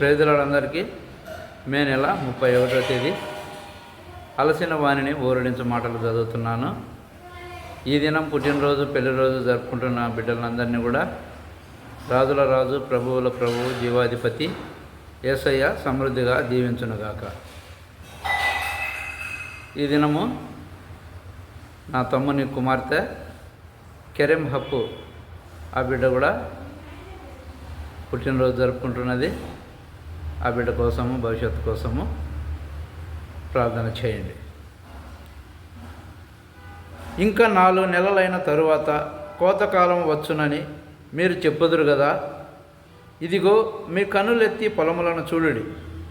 ప్రజలందరికీ మే నెల ముప్పై ఒకటో తేదీ. అలసిన వాణిని ఊరడించ మాటలు చదువుతున్నాను. ఈ దినం పుట్టినరోజు పెళ్ళిరోజు జరుపుకుంటున్న బిడ్డలందరినీ కూడా రాజుల రాజు ప్రభువుల ప్రభువు జీవాధిపతి ఏసయ్య సమృద్ధిగా దీవించునుగాక. ఈ దినము నా తమ్ముని కుమార్తె కెరెం హప్పు ఆ బిడ్డ కూడా పుట్టినరోజు జరుపుకుంటున్నది. ఆ బిడ్డ కోసము భవిష్యత్తు కోసము ప్రార్థన చేయండి. ఇంకా నాలుగు నెలలైన తరువాత కోతకాలం వచ్చునని మీరు చెప్పుదురు కదా? ఇదిగో మీ కన్నులెత్తి పొలములను చూడుడి.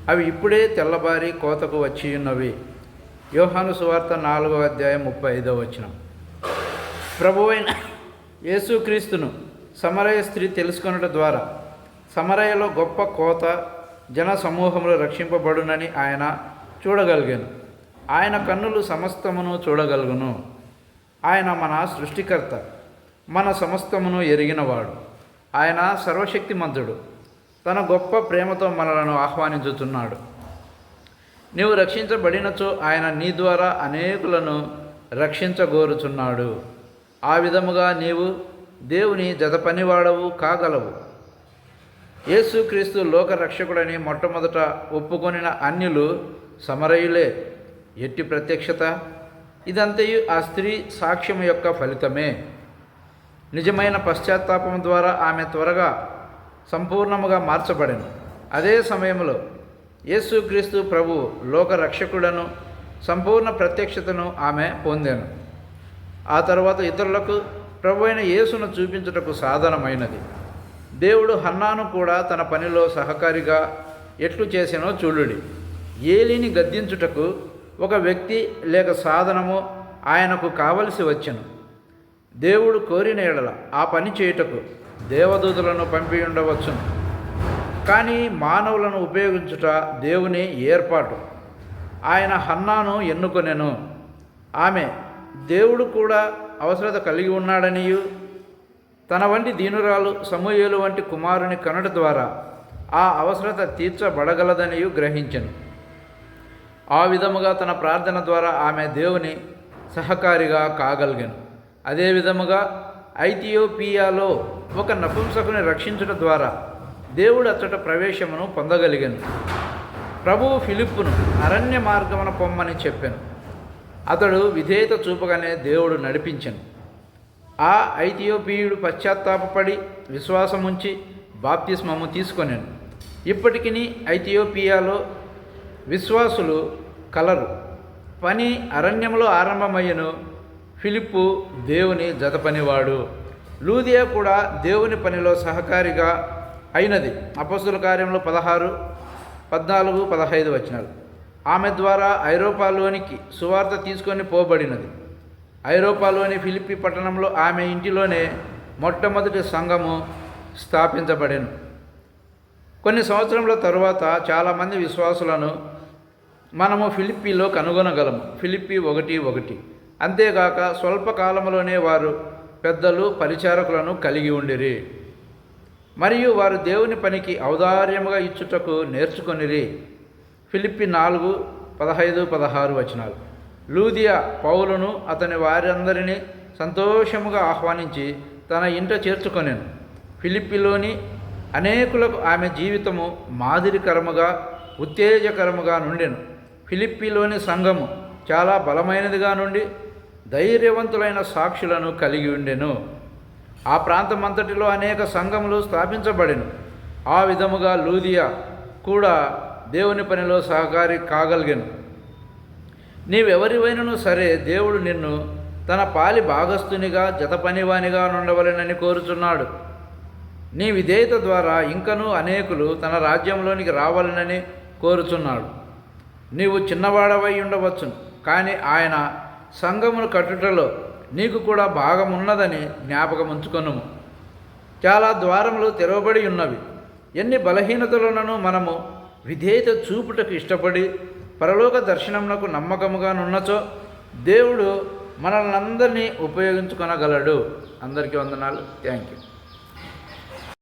అవి ఇప్పుడే తెల్లబారి కోతకు వచ్చి ఉన్నవి యోహాను సువార్త నాలుగో అధ్యాయం ముప్పై ఐదో వచనం. ప్రభువైన యేసుక్రీస్తును సమరయ స్త్రీ తెలుసుకొనడం ద్వారా సమరయలో గొప్ప కోత జన సమూహంలో రక్షింపబడునని ఆయన చూడగలిగాను. ఆయన కన్నులు సమస్తమును చూడగలుగును. ఆయన మన సృష్టికర్త మన సమస్తమును ఎరిగినవాడు. ఆయన సర్వశక్తిమంతుడు. తన గొప్ప ప్రేమతో మనలను ఆహ్వానించుతున్నాడు. నీవు రక్షించబడినచో ఆయన నీ ద్వారా అనేకులను రక్షించగోరుచున్నాడు. ఆ విధముగా నీవు దేవుని జత పనివాడవు కాగలవు. యేసుక్రీస్తు లోక రక్షకుడని మొట్టమొదట ఒప్పుకొనిన అన్యులు సమరయులే. ఎట్టి ప్రత్యక్షత? ఇదంతయు ఆ స్త్రీ సాక్ష్యం యొక్క ఫలితమే. నిజమైన పశ్చాత్తాపం ద్వారా ఆమె త్వరగా సంపూర్ణముగా మార్చబడింది అదే సమయంలో యేసుక్రీస్తు ప్రభు లోక రక్షకుడను సంపూర్ణ ప్రత్యక్షతను ఆమె పొందాను. ఆ తర్వాత ఇతరులకు ప్రభు అయిన యేసును చూపించుటకు సాధనమైనది. దేవుడు హన్నాను కూడా తన పనిలో సహకారిగా ఎట్లు చేసినో చూడుడి. ఏలిని గద్దించుటకు ఒక వ్యక్తి లేక సాధనము ఆయనకు కావలసి వచ్చెను. దేవుడు కోరిన ఎడల ఆ పని చేయుటకు దేవదూతలను పంపి ఉండవచ్చును. కానీ మానవులను ఉపయోగించుట దేవుని ఏర్పాటు. ఆయన హన్నాను ఎన్నుకొనెను. ఆమె దేవుడు కూడా అవసరత కలిగి ఉన్నాడనియు తన వంటి దీనురాలు సమూహలు వంటి కుమారుని కనుడ ద్వారా ఆ అవసరత తీర్చబడగలదనియు గ్రహించను. ఆ విధముగా తన ప్రార్థన ద్వారా ఆమె దేవుని సహకారిగా కాగలిగాను. అదే విధముగా ఐథియోపియాలో ఒక నపుంసకుని రక్షించడం ద్వారా దేవుడు అచ్చట ప్రవేశమును పొందగలిగాను. ప్రభువు ఫిలిప్పును అరణ్య మార్గమున పొమ్మని చెప్పాను. అతడు విధేయత చూపగానే దేవుడు నడిపించను. ఆ ఐథియోపియుడు పశ్చాత్తాపపడి విశ్వాసముంచి బాప్తిస్మము తీసుకొనేను. ఇప్పటికీ ఐథియోపియాలో విశ్వాసులు కలరు. పని అరణ్యంలో ఆరంభమయ్యను. ఫిలిప్పు దేవుని జతపనివాడు. లూదియా కూడా దేవుని పనిలో సహకారిగా అయినది. అపస్తుల కార్యంలో పదహారు పద్నాలుగు పదహైదు వచ్చినారు ఆమె ద్వారా ఐరోపాలోనికి సువార్త తీసుకొని పోబడినది. ఐరోపాలోని ఫిలిప్పి పట్టణంలో ఆమె ఇంటిలోనే మొట్టమొదటి సంఘము స్థాపించబడెను. కొన్ని సంవత్సరముల తరువాత చాలామంది విశ్వాసులను మనము ఫిలిప్పీలో కనుగొనగలము. ఫిలిప్పీ ఒకటి ఒకటి. అంతేగాక స్వల్పకాలంలోనే వారు పెద్దలు పరిచారకులను కలిగి ఉండిరి. మరియు వారు దేవుని పనికి ఔదార్యముగా ఇచ్చుటకు నేర్చుకొనిరి. ఫిలిప్పి నాలుగు పదహైదు పదహారు వచనాలు. లూదియా పౌలును అతని వారందరినీ సంతోషముగా ఆహ్వానించి తన ఇంట చేర్చుకొనెను. ఫిలిప్పిలోని అనేకులకు ఆమె జీవితము మాదిరికరముగా ఉత్తేజకరముగా నుండెను. ఫిలిప్పిలోని సంఘము చాలా బలమైనదిగా నుండి ధైర్యవంతులైన సాక్షులను కలిగి ఉండెను. ఆ ప్రాంతమంతటిలో అనేక సంఘములు స్థాపించబడెను. ఆ విధముగా లూదియా కూడా దేవుని పనిలో సహకారి కాగలిగాను. నీవెవరివైనను సరే దేవుడు నిన్ను తన పాలి భాగస్థునిగా జతపనివానిగా ఉండవలెనని నుండవలెనని కోరుచున్నాడు. నీ విధేయత ద్వారా ఇంకనూ అనేకులు తన రాజ్యంలోనికి రావాలనని కోరుచున్నాడు. నీవు చిన్నవాడవై ఉండవచ్చును కానీ ఆయన సంఘమును కట్టుటలో నీకు కూడా భాగమున్నదని జ్ఞాపకం ఉంచుకొనుము చాలా ద్వారములు తెరవబడి ఉన్నవి. ఎన్ని బలహీనతలను మనము విధేయత చూపుటకు ఇష్టపడి పరలోక దర్శనమునకు నమ్మకముగా నున్నచో దేవుడు మనల్ని అందరినీ ఉపయోగించుకొనగలడు. అందరికీ వందనాలు. Thank you.